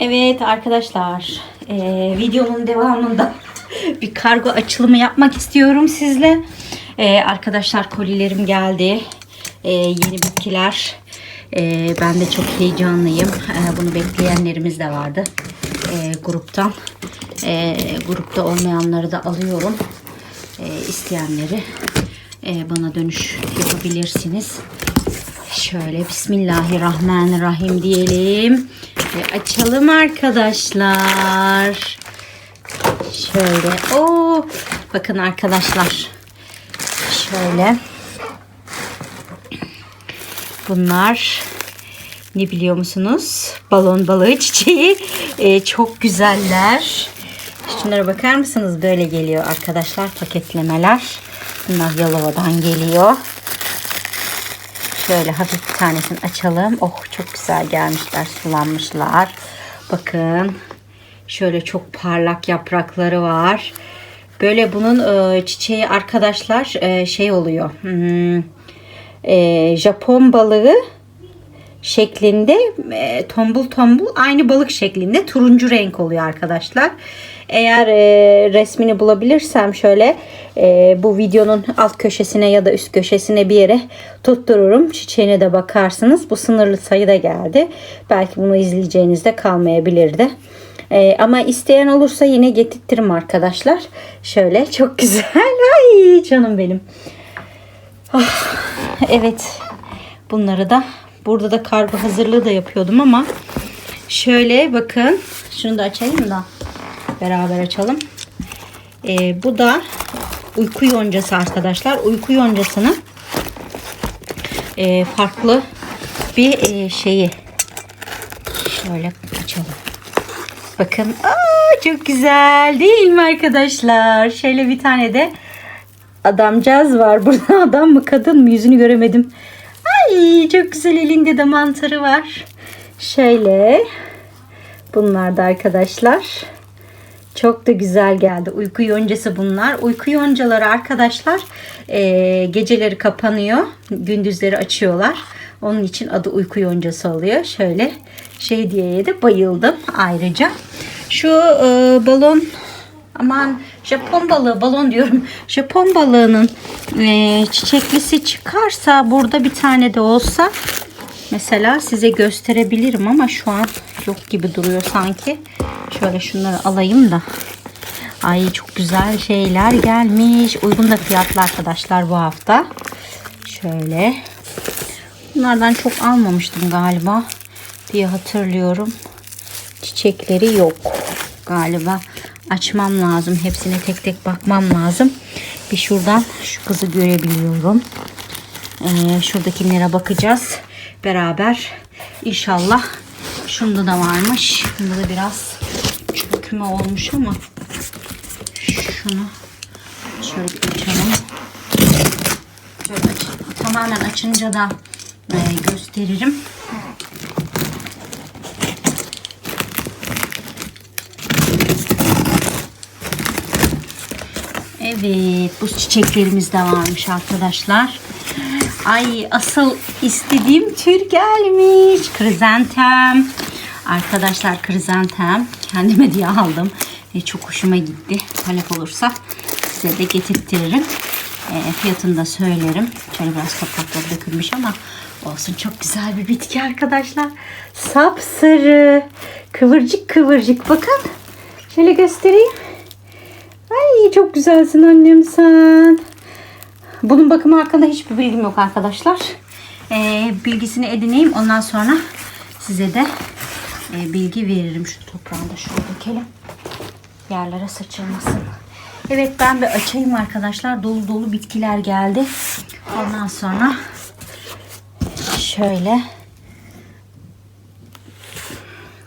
Evet arkadaşlar, eee, videonun devamında bir kargo açılımı yapmak istiyorum sizle. Eee, arkadaşlar kolilerim geldi. Eee, yeni bitkiler. Eee, ben de çok heyecanlıyım. Eee, bunu bekleyenlerimiz de vardı eee, gruptan. Eee, grupta olmayanları da alıyorum. Eee, isteyenleri eee, bana dönüş yapabilirsiniz. Şöyle Bismillahirrahmanirrahim diyelim. Ve açalım arkadaşlar. Şöyle. Oo, bakın arkadaşlar. Şöyle. Bunlar ne biliyor musunuz? Balon balığı çiçeği. Ee, çok güzeller. Şunlara bakar mısınız? Böyle geliyor arkadaşlar paketlemeler. Bunlar Yalova'dan geliyor. Şöyle hafif bir tanesini açalım. Oh çok güzel gelmişler. Sulanmışlar. Bakın. Şöyle çok parlak yaprakları var. Böyle bunun e, çiçeği arkadaşlar e, şey oluyor. Hmm, e, Japon balığı şeklinde tombul tombul aynı balık şeklinde turuncu renk oluyor arkadaşlar. Eğer e, resmini bulabilirsem şöyle e, bu videonun alt köşesine ya da üst köşesine bir yere tuttururum. Çiçeğine de bakarsınız. Bu sınırlı sayıda geldi. Belki bunu izleyeceğinizde kalmayabilirdi. E, ama isteyen olursa yine getirtirim arkadaşlar. Şöyle çok güzel. Ay canım benim. Ah, evet. Bunları da burada da kargo hazırlığı da yapıyordum ama şöyle bakın. Şunu da açayım da beraber açalım. Ee, bu da uyku yoncası arkadaşlar. Uyku yoncasının e, farklı bir e, şeyi. Şöyle açalım. Bakın. Aa, çok güzel değil mi arkadaşlar? Şöyle bir tane de adamcağız var. Burada adam mı kadın mı yüzünü göremedim. Ay çok güzel elinde de mantarı var. Şöyle. Bunlar da arkadaşlar. Çok da güzel geldi. Uyku yoncası bunlar. Uyku yoncaları arkadaşlar e, geceleri kapanıyor. Gündüzleri açıyorlar. Onun için adı uyku yoncası oluyor. Şöyle şey diye de bayıldım ayrıca. Şu e, balon aman Japon balığı balon diyorum. Japon balığının e, çiçeklisi çıkarsa burada bir tane de olsa mesela size gösterebilirim ama şu an yok gibi duruyor sanki. Şöyle şunları alayım da. Ay çok güzel şeyler gelmiş. Uygun da fiyatlı arkadaşlar bu hafta. Şöyle. Bunlardan çok almamıştım galiba diye hatırlıyorum. Çiçekleri yok galiba. Açmam lazım. Hepsine tek tek bakmam lazım. Bir şuradan şu kızı görebiliyorum. Ee, şuradakilere bakacağız. Beraber inşallah. Şunda da varmış. Bunda da biraz çökme olmuş ama şunu şöyle açalım. Şöyle aç- tamamen açınca da e, gösteririm. Evet, bu çiçeklerimiz de varmış arkadaşlar. Ay asıl istediğim tür gelmiş. Krizantem. Arkadaşlar krizantem kendime diye aldım. Ve çok hoşuma gitti. Talep olursa size de getirtirim. E, fiyatını da söylerim. Şöyle biraz toprakları dökülmüş ama olsun. Çok güzel bir bitki arkadaşlar. Sapsarı. Kıvırcık kıvırcık. Bakın. Şöyle göstereyim. Ay çok güzelsin annem sen. Bunun bakımı hakkında hiçbir bilgim yok arkadaşlar. Ee, bilgisini edineyim. Ondan sonra size de e, bilgi veririm. Şu toprağı da şöyle dökelim. Yerlere saçılmasın. Evet ben bir açayım arkadaşlar. Dolu dolu bitkiler geldi. Ondan sonra şöyle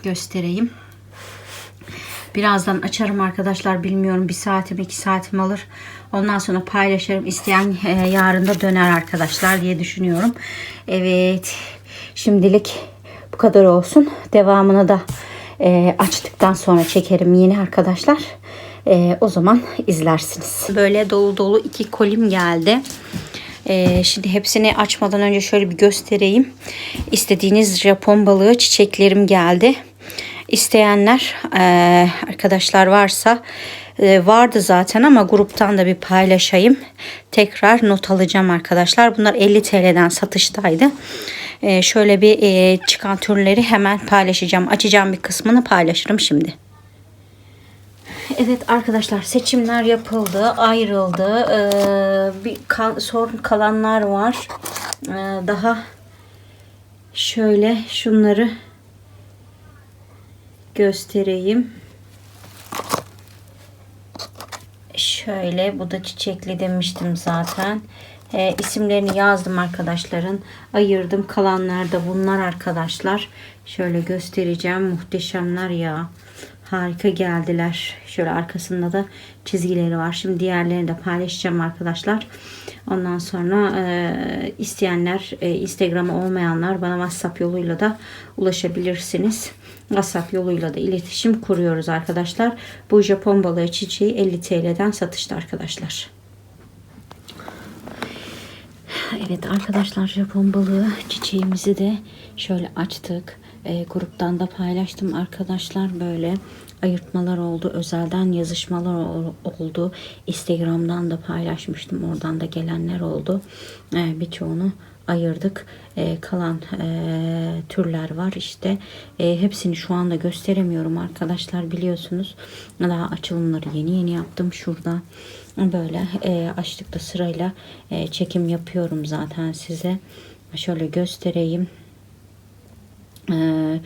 göstereyim. Birazdan açarım arkadaşlar. Bilmiyorum bir saatim iki saatim alır. Ondan sonra paylaşırım. İsteyen e, yarın da döner arkadaşlar diye düşünüyorum. Evet. Şimdilik bu kadar olsun. Devamını da e, açtıktan sonra çekerim yine arkadaşlar. E, o zaman izlersiniz. Böyle dolu dolu iki kolim geldi. Ee, şimdi hepsini açmadan önce şöyle bir göstereyim. İstediğiniz Japon balığı çiçeklerim geldi. İsteyenler eee, arkadaşlar varsa e, vardı zaten ama gruptan da bir paylaşayım. Tekrar not alacağım arkadaşlar. Bunlar 50 TL'den satıştaydı. Ee, şöyle bir e, çıkan türleri hemen paylaşacağım. Açacağım bir kısmını paylaşırım şimdi. Evet arkadaşlar seçimler yapıldı, ayrıldı. Ee, bir sorun kalanlar var. Ee, daha şöyle şunları göstereyim. Şöyle bu da çiçekli demiştim zaten. Ee, isimlerini yazdım arkadaşların. Ayırdım. Kalanlar da bunlar arkadaşlar. Şöyle göstereceğim. Muhteşemler ya. Harika geldiler. Şöyle arkasında da çizgileri var. Şimdi diğerlerini de paylaşacağım arkadaşlar. Ondan sonra e, isteyenler, e, Instagram'ı olmayanlar bana WhatsApp yoluyla da ulaşabilirsiniz. WhatsApp yoluyla da iletişim kuruyoruz arkadaşlar. Bu Japon balığı çiçeği 50 TL'den satışta arkadaşlar. Evet arkadaşlar Japon balığı çiçeğimizi de şöyle açtık. E, gruptan da paylaştım arkadaşlar böyle ayırtmalar oldu. Özelden yazışmalar ol- oldu. Instagram'dan da paylaşmıştım. Oradan da gelenler oldu. E, birçoğunu ayırdık. E, kalan e, türler var işte. E, hepsini şu anda gösteremiyorum arkadaşlar biliyorsunuz. Daha açılımları yeni yeni yaptım şurada. Böyle e, açlıkta sırayla e, çekim yapıyorum zaten size. Şöyle göstereyim. Ee,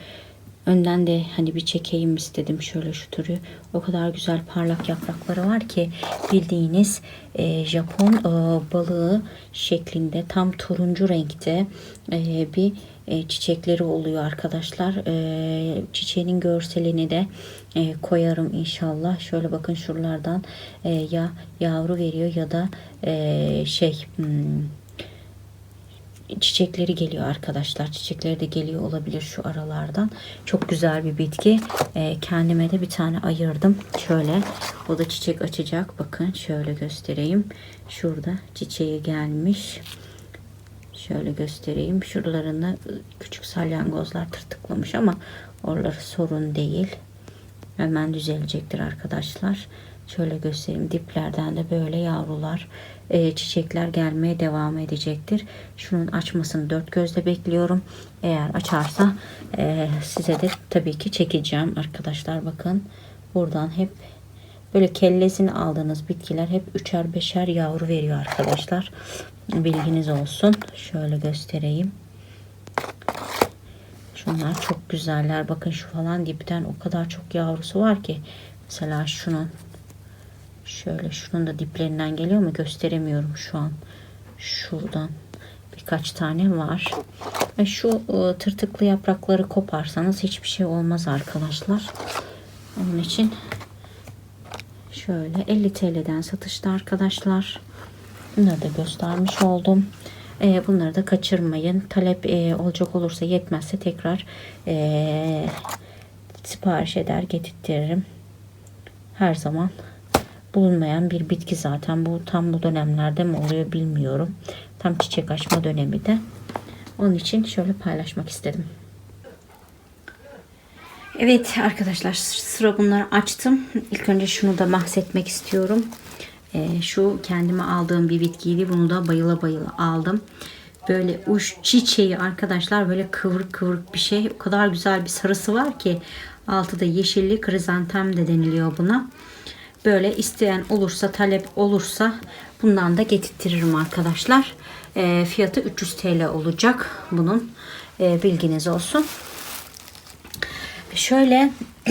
önden de hani bir çekeyim istedim şöyle şu türü. O kadar güzel parlak yaprakları var ki bildiğiniz e, Japon e, balığı şeklinde tam turuncu renkte e, bir e, çiçekleri oluyor arkadaşlar. E, çiçeğinin görselini de e, koyarım inşallah. Şöyle bakın şuralardan e, ya yavru veriyor ya da e, şey hmm, çiçekleri geliyor arkadaşlar. Çiçekleri de geliyor olabilir şu aralardan. Çok güzel bir bitki. Ee, kendime de bir tane ayırdım. Şöyle o da çiçek açacak. Bakın şöyle göstereyim. Şurada çiçeği gelmiş. Şöyle göstereyim. Şuralarında küçük salyangozlar tırtıklamış ama oraları sorun değil. Hemen düzelecektir arkadaşlar. Şöyle göstereyim. Diplerden de böyle yavrular, e, çiçekler gelmeye devam edecektir. Şunun açmasını dört gözle bekliyorum. Eğer açarsa e, size de tabii ki çekeceğim arkadaşlar. Bakın buradan hep böyle kellesini aldığınız bitkiler hep üçer beşer yavru veriyor arkadaşlar. Bilginiz olsun. Şöyle göstereyim. Şunlar çok güzeller. Bakın şu falan dipten o kadar çok yavrusu var ki. Mesela şunun şöyle şunun da diplerinden geliyor mu gösteremiyorum şu an. Şuradan birkaç tane var. Şu e, tırtıklı yaprakları koparsanız hiçbir şey olmaz arkadaşlar. Onun için şöyle 50 TL'den satışta arkadaşlar. Bunları da göstermiş oldum. E, bunları da kaçırmayın. Talep e, olacak olursa yetmezse tekrar sipariş eder getirtirim. Her zaman bulunmayan bir bitki zaten. Bu tam bu dönemlerde mi oluyor bilmiyorum. Tam çiçek açma dönemi de. Onun için şöyle paylaşmak istedim. Evet arkadaşlar sıra bunları açtım. İlk önce şunu da bahsetmek istiyorum. Ee, şu kendime aldığım bir bitkiydi. Bunu da bayıla bayıla aldım. Böyle uç çiçeği arkadaşlar böyle kıvrık kıvrık bir şey. O kadar güzel bir sarısı var ki altı da yeşilli krizantem de deniliyor buna. Böyle isteyen olursa talep olursa bundan da getirtirim arkadaşlar. Ee, fiyatı 300 TL olacak bunun. Ee, bilginiz olsun. Şöyle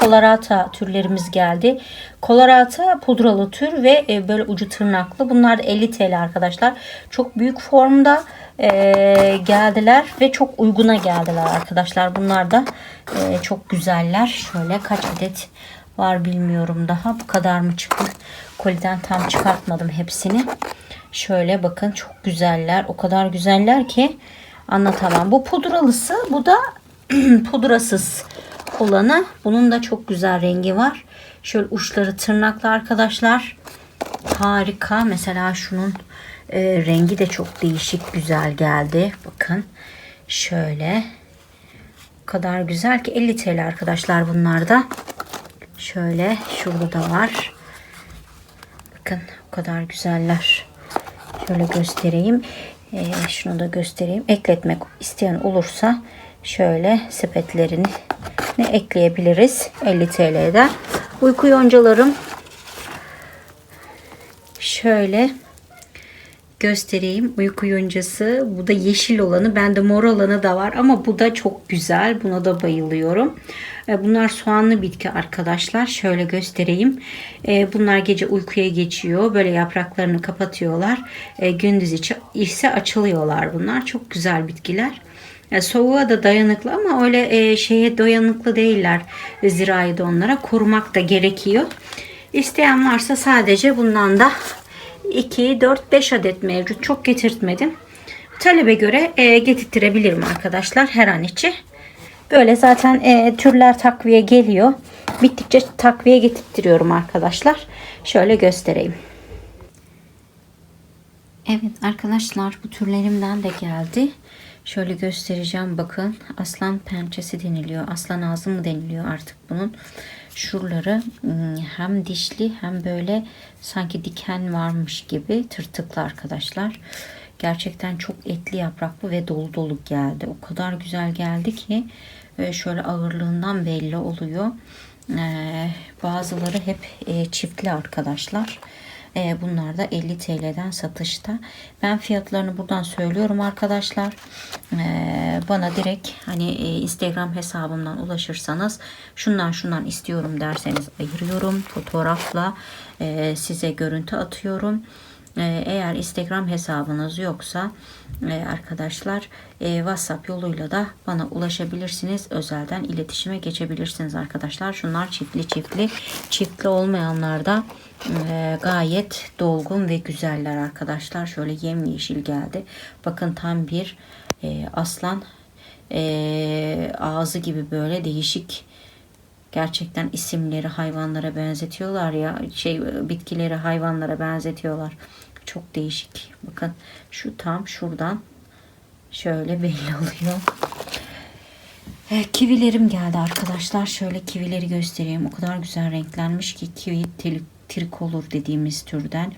Colorata türlerimiz geldi. Colorata pudralı tür ve e, böyle ucu tırnaklı. Bunlar da 50 TL arkadaşlar. Çok büyük formda e, geldiler ve çok uyguna geldiler arkadaşlar. Bunlar da e, çok güzeller. Şöyle kaç adet var bilmiyorum daha. Bu kadar mı çıktı? Koliden tam çıkartmadım hepsini. Şöyle bakın çok güzeller. O kadar güzeller ki anlatamam. Bu pudralısı. Bu da pudrasız olanı. Bunun da çok güzel rengi var. Şöyle uçları tırnaklı arkadaşlar. Harika. Mesela şunun E, rengi de çok değişik güzel geldi. Bakın şöyle. Kadar güzel ki 50 TL arkadaşlar bunlar da. Şöyle şurada da var. Bakın o kadar güzeller. Şöyle göstereyim. Ee, şunu da göstereyim. Ekletmek isteyen olursa şöyle sepetlerini ne ekleyebiliriz 50 TL'den. Uyku yoncalarım şöyle göstereyim. Uyku yoncası. Bu da yeşil olanı. Bende mor olanı da var ama bu da çok güzel. Buna da bayılıyorum. E, Bunlar soğanlı bitki arkadaşlar. Şöyle göstereyim. E, Bunlar gece uykuya geçiyor. Böyle yapraklarını kapatıyorlar. E, Gündüz içi ise açılıyorlar bunlar. Çok güzel bitkiler. Soğuğa da dayanıklı ama öyle şeye dayanıklı değiller. Zirai de onlara korumak da gerekiyor. İsteyen varsa sadece bundan da 2, 4, 5 adet mevcut. Çok getirtmedim. Talebe göre e, getirtirebilirim arkadaşlar her an içi. Böyle zaten e, türler takviye geliyor. Bittikçe takviye getirtiyorum arkadaşlar. Şöyle göstereyim. Evet arkadaşlar bu türlerimden de geldi. Şöyle göstereceğim bakın. Aslan pençesi deniliyor. Aslan ağzı mı deniliyor artık bunun. Şuraları ım, hem dişli hem böyle sanki diken varmış gibi tırtıklı arkadaşlar. Gerçekten çok etli yapraklı ve dolu dolu geldi. O kadar güzel geldi ki e, şöyle ağırlığından belli oluyor. Ee, bazıları hep e, çiftli arkadaşlar. E, bunlar da 50 TL'den satışta. Ben fiyatlarını buradan söylüyorum arkadaşlar. E, bana direkt hani e, Instagram hesabımdan ulaşırsanız şundan şundan istiyorum derseniz ayırıyorum. Fotoğrafla e, size görüntü atıyorum. E, Eğer Instagram hesabınız yoksa e, arkadaşlar e, WhatsApp yoluyla da bana ulaşabilirsiniz. Özelden iletişime geçebilirsiniz arkadaşlar. Şunlar çiftli çiftli. Çiftli olmayanlar da e, gayet dolgun ve güzeller arkadaşlar. Şöyle yemyeşil geldi. Bakın tam bir aslan ağzı gibi böyle değişik gerçekten isimleri hayvanlara benzetiyorlar ya şey bitkileri hayvanlara benzetiyorlar. Çok değişik. Bakın şu tam şuradan şöyle belli oluyor. E, kivilerim geldi arkadaşlar. Şöyle kivileri göstereyim. O kadar güzel renklenmiş ki kivi tri- trikolor dediğimiz türden.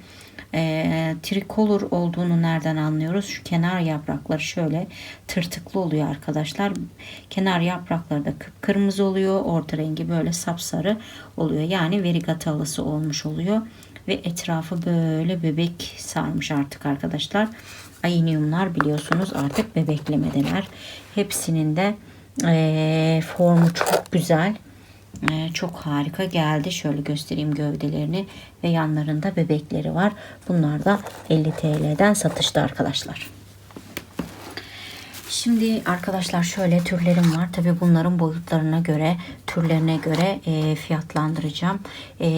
E, trikolor olduğunu nereden anlıyoruz? Şu kenar yaprakları şöyle tırtıklı oluyor arkadaşlar. Kenar yaprakları da kıpkırmızı oluyor. Orta rengi böyle sapsarı oluyor. Yani verigatalısı olmuş oluyor. Ve etrafı böyle bebek sarmış artık arkadaşlar. Ayiniumlar biliyorsunuz artık bebeklemedeler. Hepsinin de e, formu çok güzel. E, çok harika geldi. Şöyle göstereyim gövdelerini ve yanlarında bebekleri var. Bunlar da 50 TL'den satışta arkadaşlar. Şimdi arkadaşlar şöyle türlerim var. Tabi bunların boyutlarına göre, türlerine göre e, fiyatlandıracağım. E,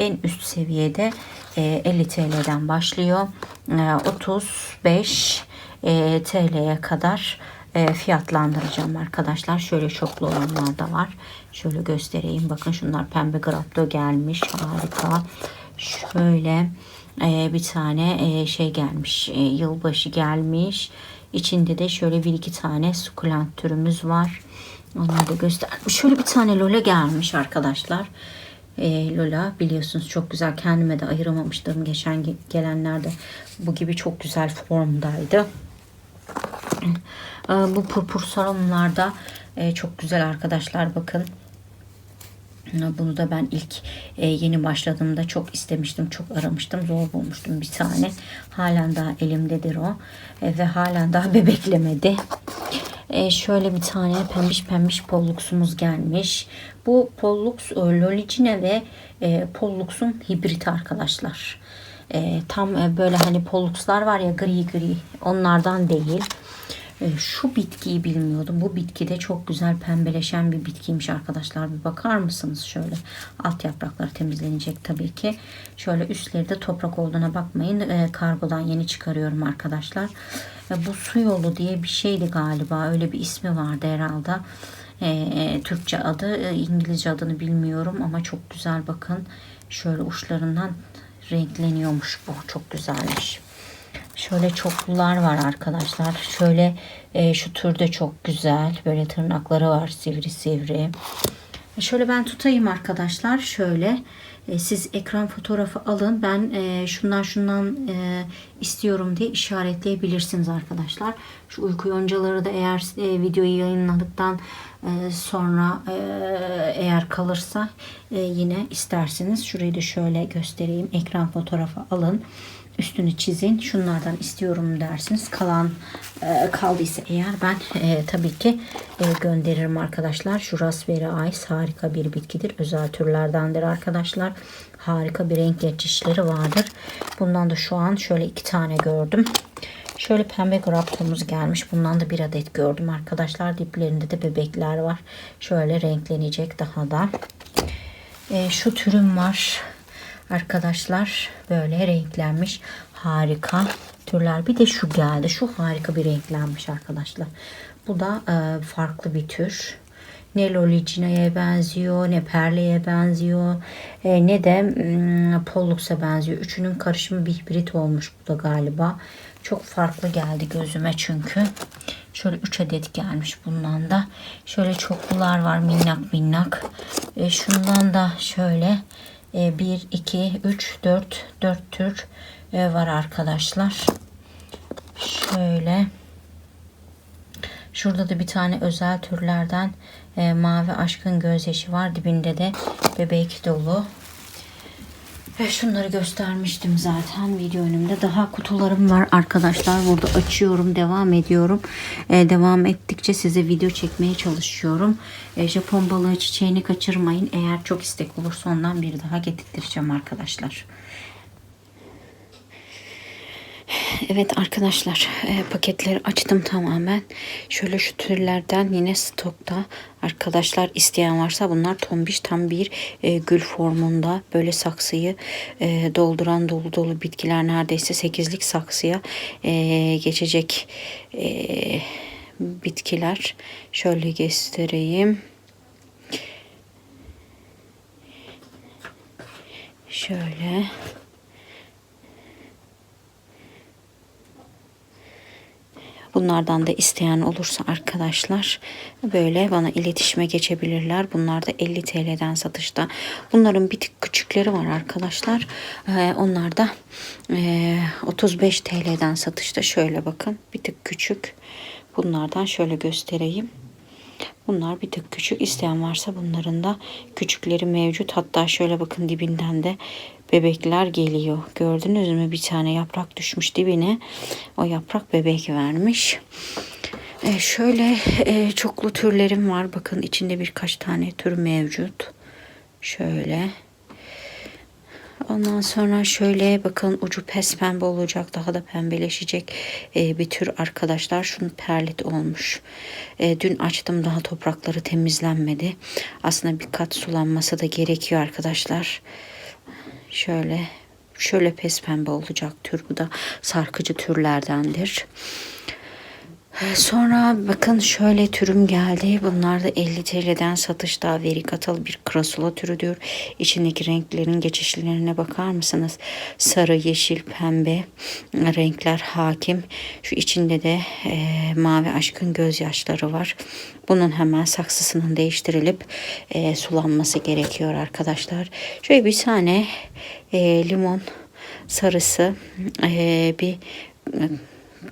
en üst seviyede e, 50 TL'den başlıyor. E, 35 e, TL'ye kadar e, fiyatlandıracağım arkadaşlar. Şöyle çoklu olanlar da var. Şöyle göstereyim. Bakın şunlar pembe grapto gelmiş. Harika. Şöyle e, bir tane e, şey gelmiş. E, yılbaşı gelmiş. İçinde de şöyle bir iki tane sukulent türümüz var. Onları da göster. Şöyle bir tane Lola gelmiş arkadaşlar. E, Lola biliyorsunuz çok güzel. Kendime de ayıramamıştım. Geçen ge- gelenlerde bu gibi çok güzel formdaydı. E, bu purpur sarımlarda e, çok güzel arkadaşlar. Bakın. Bunu da ben ilk e, yeni başladığımda çok istemiştim. Çok aramıştım. Zor bulmuştum bir tane. Halen daha elimdedir o. E, ve halen daha bebeklemedi. E, şöyle bir tane pembiş pembiş polluksumuz gelmiş. Bu pollux e, lolicine ve e, pollux'un hibriti arkadaşlar. E, tam e, böyle hani polluxlar var ya gri gri onlardan değil. E, Şu bitkiyi bilmiyordum. Bu bitki de çok güzel pembeleşen bir bitkiymiş arkadaşlar. Bir bakar mısınız şöyle? Alt yaprakları temizlenecek tabii ki. Şöyle üstleri de toprak olduğuna bakmayın. E, kargodan yeni çıkarıyorum arkadaşlar. Bu su yolu diye bir şeydi galiba. Öyle bir ismi vardı herhalde. E, Türkçe adı, e, İngilizce adını bilmiyorum ama çok güzel bakın. Şöyle uçlarından renkleniyormuş bu. Çok güzelmiş. Şöyle çoklular var arkadaşlar. Şöyle e, şu türde çok güzel. Böyle tırnakları var sivri sivri. E, Şöyle ben tutayım arkadaşlar. Şöyle e, siz ekran fotoğrafı alın. Ben e, şundan şundan e, istiyorum diye işaretleyebilirsiniz arkadaşlar. Şu uyku yoncaları da eğer e, videoyu yayınladıktan e, sonra e, eğer kalırsa e, yine isterseniz şurayı da şöyle göstereyim. Ekran fotoğrafı alın üstünü çizin. Şunlardan istiyorum dersiniz. Kalan e, kaldıysa eğer ben e, tabii ki e, gönderirim arkadaşlar. Şu Raspberry Ice harika bir bitkidir. Özel türlerdendir arkadaşlar. Harika bir renk geçişleri vardır. Bundan da şu an şöyle iki tane gördüm. Şöyle pembe graptomuz gelmiş. Bundan da bir adet gördüm arkadaşlar. Diplerinde de bebekler var. Şöyle renklenecek daha da. E, şu türüm var. Arkadaşlar böyle renklenmiş harika türler. Bir de şu geldi. Şu harika bir renklenmiş arkadaşlar. Bu da e, farklı bir tür. Ne Lolicina'ya benziyor, ne Perle'ye benziyor, e, ne de mm, Pollux'a benziyor. Üçünün karışımı bir hibrit olmuş bu da galiba. Çok farklı geldi gözüme çünkü. Şöyle 3 adet gelmiş bundan da. Şöyle çoklular var minnak minnak. E, şundan da şöyle 1, 2, 3, 4, 4 tür e, var arkadaşlar. Şöyle. Şurada da bir tane özel türlerden e, mavi aşkın gözyaşı var. Dibinde de bebek dolu. Ve şunları göstermiştim zaten video önümde. Daha kutularım var arkadaşlar. Burada açıyorum, devam ediyorum. Ee, devam ettikçe size video çekmeye çalışıyorum. Ee, Japon balığı çiçeğini kaçırmayın. Eğer çok istek olursa ondan bir daha getirtireceğim arkadaşlar. Evet arkadaşlar e, paketleri açtım tamamen. Şöyle şu türlerden yine stokta arkadaşlar isteyen varsa bunlar tombiş tam bir e, gül formunda böyle saksıyı e, dolduran dolu dolu bitkiler neredeyse 8'lik saksıya e, geçecek e, bitkiler. Şöyle göstereyim. Şöyle. Bunlardan da isteyen olursa arkadaşlar böyle bana iletişime geçebilirler. Bunlar da 50 TL'den satışta. Bunların bir tık küçükleri var arkadaşlar. Ee, onlar da e, 35 TL'den satışta. Şöyle bakın bir tık küçük. Bunlardan şöyle göstereyim. Bunlar bir tık küçük. İsteyen varsa bunların da küçükleri mevcut. Hatta şöyle bakın dibinden de bebekler geliyor. Gördünüz mü? Bir tane yaprak düşmüş dibine. O yaprak bebek vermiş. E şöyle e, çoklu türlerim var. Bakın içinde birkaç tane tür mevcut. Şöyle. Ondan sonra şöyle bakın ucu pes pembe olacak. Daha da pembeleşecek e, bir tür arkadaşlar. Şunun perlit olmuş. E, dün açtım daha toprakları temizlenmedi. Aslında bir kat sulanması da gerekiyor arkadaşlar. Şöyle şöyle pes pembe olacak tür. Bu da sarkıcı türlerdendir. Sonra bakın şöyle türüm geldi. Bunlar da 50 TL'den satışta verikatalı bir krasula türüdür. İçindeki renklerin geçişlerine bakar mısınız? Sarı, yeşil, pembe renkler hakim. Şu içinde de e, mavi aşkın gözyaşları var. Bunun hemen saksısının değiştirilip e, sulanması gerekiyor arkadaşlar. Şöyle bir tane e, limon sarısı e, bir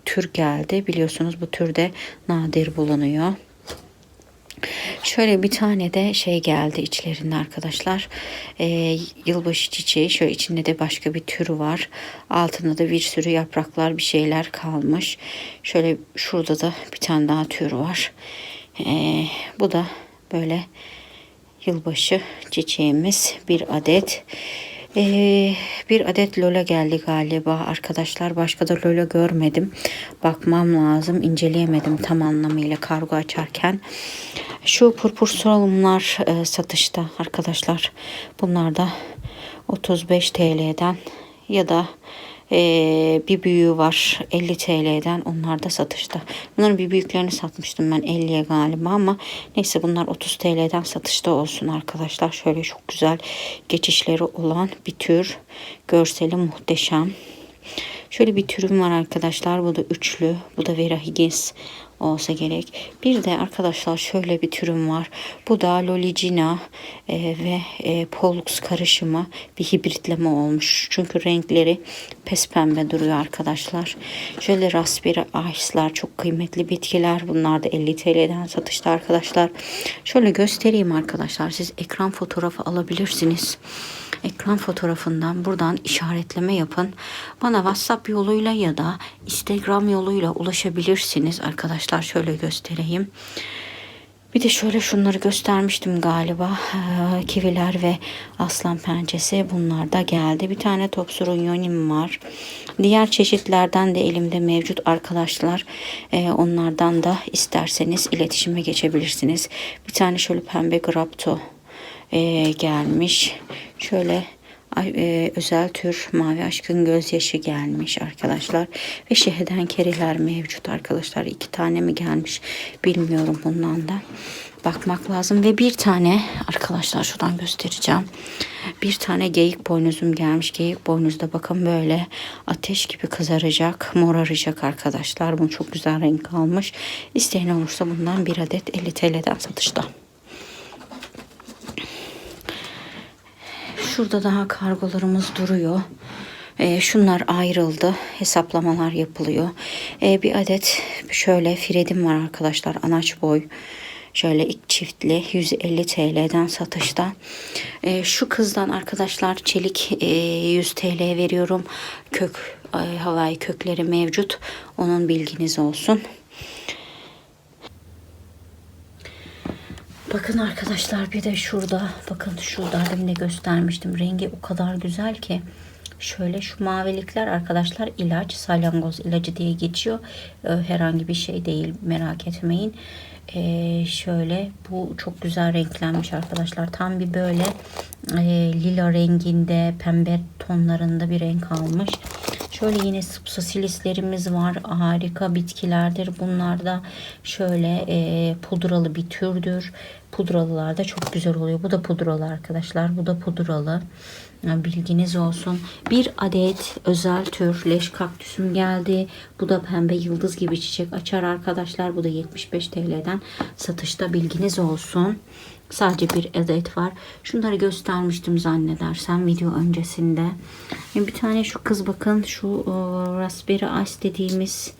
tür geldi. Biliyorsunuz bu türde nadir bulunuyor. Şöyle bir tane de şey geldi içlerinde arkadaşlar. Ee, yılbaşı çiçeği. Şöyle içinde de başka bir türü var. Altında da bir sürü yapraklar bir şeyler kalmış. Şöyle şurada da bir tane daha tür var. Ee, bu da böyle yılbaşı çiçeğimiz bir adet. Ee, bir adet Lola geldi galiba arkadaşlar. Başka da Lola görmedim. Bakmam lazım. inceleyemedim tam anlamıyla kargo açarken. Şu purpur sorulumlar e, satışta arkadaşlar. Bunlar da 35 TL'den ya da ee, bir büyüğü var 50 TL'den onlar da satışta. Bunların bir büyüklerini satmıştım ben 50'ye galiba ama neyse bunlar 30 TL'den satışta olsun arkadaşlar. Şöyle çok güzel geçişleri olan bir tür görseli muhteşem. Şöyle bir türüm var arkadaşlar. Bu da üçlü. Bu da Vera Higgins olsa gerek. Bir de arkadaşlar şöyle bir türüm var. Bu da Lolicina e, ve e, Pollux karışımı bir hibritleme olmuş. Çünkü renkleri pes pembe duruyor arkadaşlar. Şöyle Raspberry Ice'lar çok kıymetli bitkiler. Bunlar da 50 TL'den satışta arkadaşlar. Şöyle göstereyim arkadaşlar. Siz ekran fotoğrafı alabilirsiniz ekran fotoğrafından buradan işaretleme yapın. Bana WhatsApp yoluyla ya da Instagram yoluyla ulaşabilirsiniz arkadaşlar. Şöyle göstereyim. Bir de şöyle şunları göstermiştim galiba. Ee, kiviler ve aslan pençesi bunlar da geldi. Bir tane topsurun yonim var. Diğer çeşitlerden de elimde mevcut arkadaşlar. Ee, onlardan da isterseniz iletişime geçebilirsiniz. Bir tane şöyle pembe grapto e, gelmiş. Şöyle e, özel tür mavi aşkın gözyaşı gelmiş arkadaşlar. Ve şehden keriler mevcut arkadaşlar. iki tane mi gelmiş bilmiyorum bundan da. Bakmak lazım ve bir tane arkadaşlar şuradan göstereceğim. Bir tane geyik boynuzum gelmiş. Geyik boynuzda bakın böyle ateş gibi kızaracak, moraracak arkadaşlar. Bu çok güzel renk almış. İsteyen olursa bundan bir adet 50 TL'den satışta. Şurada daha kargolarımız duruyor. E, şunlar ayrıldı. Hesaplamalar yapılıyor. E, bir adet şöyle Fred'im var arkadaşlar. Anaç boy. Şöyle ilk çiftli 150 TL'den satışta. E, şu kızdan arkadaşlar çelik e, 100 TL veriyorum. Kök e, havai kökleri mevcut. Onun bilginiz olsun. Bakın arkadaşlar bir de şurada bakın şurada demin de göstermiştim. Rengi o kadar güzel ki. Şöyle şu mavilikler arkadaşlar ilaç salyangoz ilacı diye geçiyor. Ee, herhangi bir şey değil merak etmeyin. Ee, şöyle bu çok güzel renklenmiş arkadaşlar. Tam bir böyle e, lila renginde pembe tonlarında bir renk almış. Şöyle yine spsosilislerimiz var. Harika bitkilerdir. Bunlar da şöyle e, pudralı bir türdür. Pudralılar da çok güzel oluyor. Bu da pudralı arkadaşlar. Bu da pudralı. Bilginiz olsun. Bir adet özel tür leş kaktüsüm geldi. Bu da pembe yıldız gibi çiçek açar arkadaşlar. Bu da 75 TL'den satışta bilginiz olsun. Sadece bir adet var. Şunları göstermiştim zannedersem video öncesinde. Bir tane şu kız bakın şu e, Raspberry Ice dediğimiz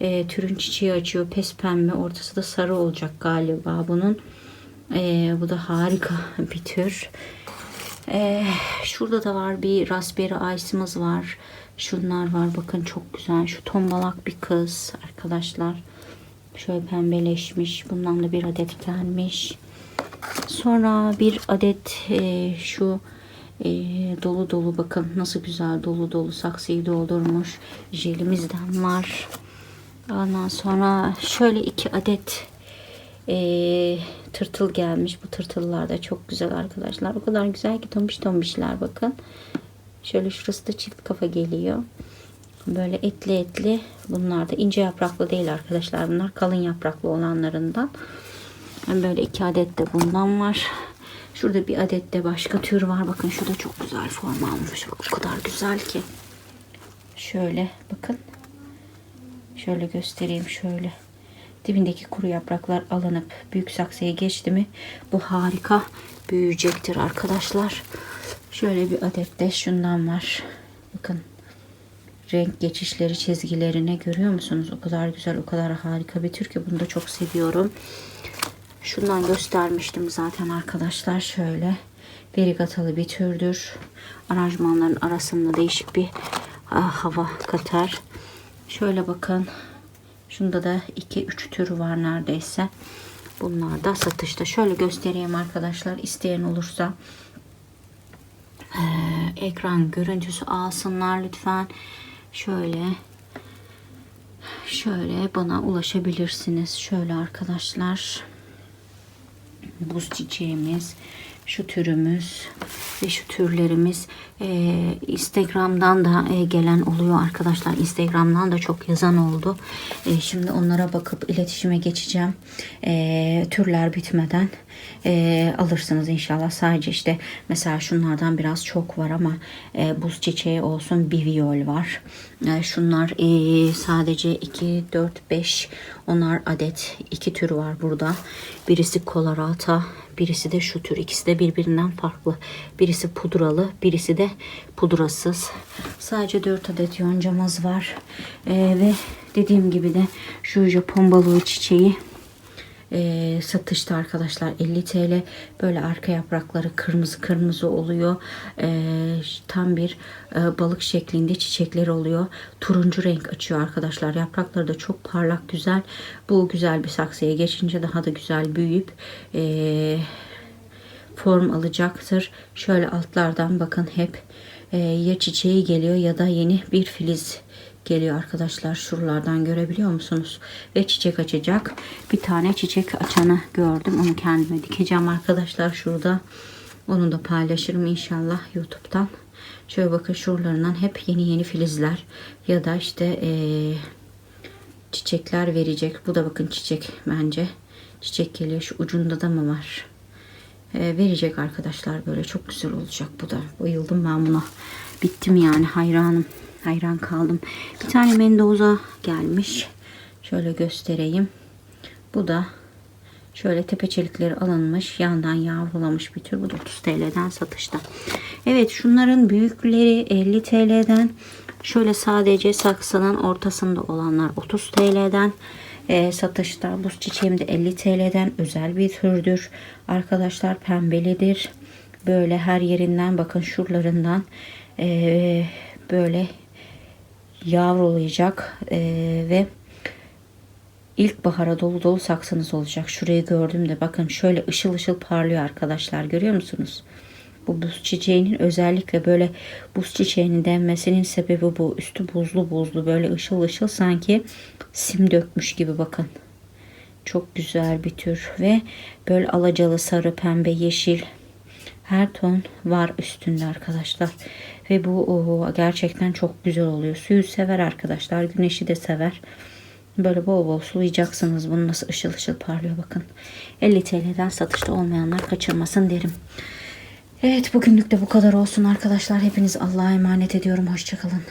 e, türün çiçeği açıyor. Pes pembe. Ortası da sarı olacak galiba bunun. E, bu da harika bir tür. E, şurada da var bir Raspberry Ice'ımız var. Şunlar var. Bakın çok güzel. Şu tombalak bir kız arkadaşlar. Şöyle pembeleşmiş. Bundan da bir adet gelmiş. Sonra bir adet e, şu e, dolu dolu bakın nasıl güzel dolu dolu saksıyı doldurmuş jelimizden var. Ondan sonra şöyle iki adet e, tırtıl gelmiş. Bu tırtıllar da çok güzel arkadaşlar. O kadar güzel ki tombiş tombişler bakın. Şöyle şurası da çift kafa geliyor. Böyle etli etli. Bunlar da ince yapraklı değil arkadaşlar. Bunlar kalın yapraklı olanlarından. Böyle iki adet de bundan var. Şurada bir adet de başka tür var. Bakın şurada çok güzel form almış. O kadar güzel ki. Şöyle bakın. Şöyle göstereyim şöyle. Dibindeki kuru yapraklar alınıp büyük saksıya geçti mi bu harika büyüyecektir arkadaşlar. Şöyle bir adet de şundan var. Bakın renk geçişleri çizgilerine görüyor musunuz? O kadar güzel o kadar harika bir tür ki bunu da çok seviyorum. Şundan göstermiştim zaten arkadaşlar. Şöyle verigatalı bir türdür. Aranjmanların arasında değişik bir ah, hava katar. Şöyle bakın. Şunda da 2-3 tür var neredeyse. Bunlar da satışta. Şöyle göstereyim arkadaşlar. İsteyen olursa ee, ekran görüntüsü alsınlar lütfen. Şöyle şöyle bana ulaşabilirsiniz. Şöyle arkadaşlar. Buz çiçeğimiz, şu türümüz ve şu türlerimiz e, Instagram'dan da e, gelen oluyor arkadaşlar. Instagram'dan da çok yazan oldu. E, şimdi onlara bakıp iletişime geçeceğim. E, türler bitmeden e, alırsınız inşallah. Sadece işte mesela şunlardan biraz çok var ama e, buz çiçeği olsun biviyol var. E, şunlar e, sadece 2, 4, 5 onlar adet iki tür var burada. Birisi kolorata, birisi de şu tür. İkisi de birbirinden farklı. Birisi pudralı, birisi de pudrasız. Sadece 4 adet yoncamız var. E, ve dediğim gibi de şu Japon balığı çiçeği e, satışta arkadaşlar 50 TL böyle arka yaprakları kırmızı kırmızı oluyor. E, tam bir e, balık şeklinde çiçekleri oluyor. Turuncu renk açıyor arkadaşlar. Yaprakları da çok parlak güzel. Bu güzel bir saksıya geçince daha da güzel büyüyüp e, form alacaktır şöyle altlardan bakın hep. E, ya çiçeği geliyor ya da yeni bir filiz geliyor arkadaşlar. Şuralardan görebiliyor musunuz? Ve çiçek açacak. Bir tane çiçek açanı gördüm. Onu kendime dikeceğim arkadaşlar şurada. Onu da paylaşırım inşallah YouTube'dan. Şöyle bakın şuralarından hep yeni yeni filizler ya da işte eee, çiçekler verecek. Bu da bakın çiçek bence. Çiçek geliyor. Şu ucunda da mı var? Ee, verecek arkadaşlar böyle çok güzel olacak bu da. Bayıldım ben buna. Bittim yani hayranım. Hayran kaldım. Bir tane Mendoza gelmiş. Şöyle göstereyim. Bu da şöyle tepeçelikleri alınmış. Yandan yavrulamış bir tür. Bu da 30 TL'den satışta. Evet şunların büyükleri 50 TL'den. Şöyle sadece saksının ortasında olanlar 30 TL'den e, satışta. Buz çiçeğim de 50 TL'den özel bir türdür. Arkadaşlar pembelidir. Böyle her yerinden bakın şuralarından e, böyle yavrulayacak e, ve ilkbahara dolu dolu saksınız olacak. Şurayı gördüm de bakın şöyle ışıl ışıl parlıyor arkadaşlar görüyor musunuz? Bu buz çiçeğinin özellikle böyle buz çiçeğinin denmesinin sebebi bu. Üstü buzlu buzlu böyle ışıl ışıl sanki sim dökmüş gibi bakın. Çok güzel bir tür ve böyle alacalı sarı, pembe, yeşil her ton var üstünde arkadaşlar. Ve bu o, gerçekten çok güzel oluyor. Suyu sever arkadaşlar. Güneşi de sever. Böyle bol bol sulayacaksınız. Bunu nasıl ışıl ışıl parlıyor bakın. 50 TL'den satışta olmayanlar kaçırmasın derim. Evet bugünlük de bu kadar olsun arkadaşlar. Hepiniz Allah'a emanet ediyorum. Hoşçakalın.